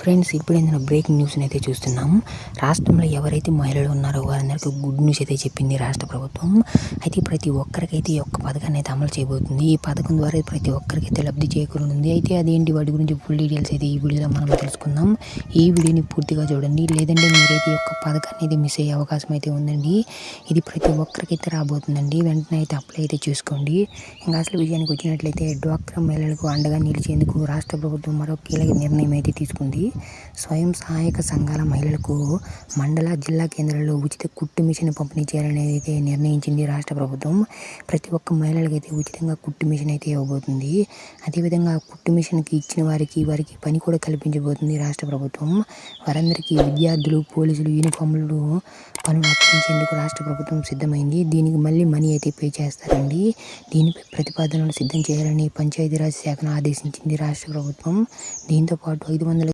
Friends ఇప్పుడు ఏదైనా breaking న్యూస్ని అయితే చూస్తున్నాం. రాష్ట్రంలో ఎవరైతే మహిళలు ఉన్నారో వారందరికీ గుడ్ న్యూస్ అయితే చెప్పింది రాష్ట్ర ప్రభుత్వం. అయితే ప్రతి ఒక్కరికైతే ఈ ఒక్క పథకాన్ని అయితే అమలు చేయబోతుంది. ఈ పథకం ద్వారా ప్రతి ఒక్కరికైతే లబ్ధి చేకూరుతుంది అయితే అదేంటి వాటి గురించి ఫుల్ డీటెయిల్స్ అయితే ఈ వీడియోలో మనం తెలుసుకుందాం. ఈ వీడియోని పూర్తిగా చూడండి. లేదంటే మీరైతే ఈ యొక్క పథకాన్ని అయితే మిస్ అయ్యే అవకాశం అయితే ఉందండి. ఇది ప్రతి ఒక్కరికైతే రాబోతుందండి. వెంటనే అయితే అప్లై అయితే చేసుకోండి. ఇంకా అసలు విజయానికి వచ్చినట్లయితే డ్వాక్రా మహిళలకు అండగా నిలిచేందుకు రాష్ట్ర ప్రభుత్వం మరో కీలక నిర్ణయం అయితే తీసుకుంది. స్వయం సహాయక సంఘాల మహిళలకు మండల జిల్లా కేంద్రాల్లో ఉచిత కుట్టు మిషన్ పంపిణీ చేయాలనేది అయితే నిర్ణయించింది రాష్ట్ర ప్రభుత్వం. ప్రతి ఒక్క మహిళలకైతే ఉచితంగా కుట్టు మిషన్ అయితే ఇవ్వబోతుంది. అదేవిధంగా కుట్టు మిషన్కి ఇచ్చిన వారికి వారికి పని కూడా కల్పించబోతుంది రాష్ట్ర ప్రభుత్వం. వారందరికీ విద్యార్థులు పోలీసులు యూనిఫామ్లు పనులు అప్పించేందుకు రాష్ట్ర ప్రభుత్వం సిద్ధమైంది. దీనికి మళ్ళీ మనీ అయితే పే చేస్తారండి. దీనిపై ప్రతిపాదనలు సిద్ధం చేయాలని పంచాయతీరాజ్ శాఖను ఆదేశించింది రాష్ట్ర ప్రభుత్వం. దీంతో పాటు ఐదు వందల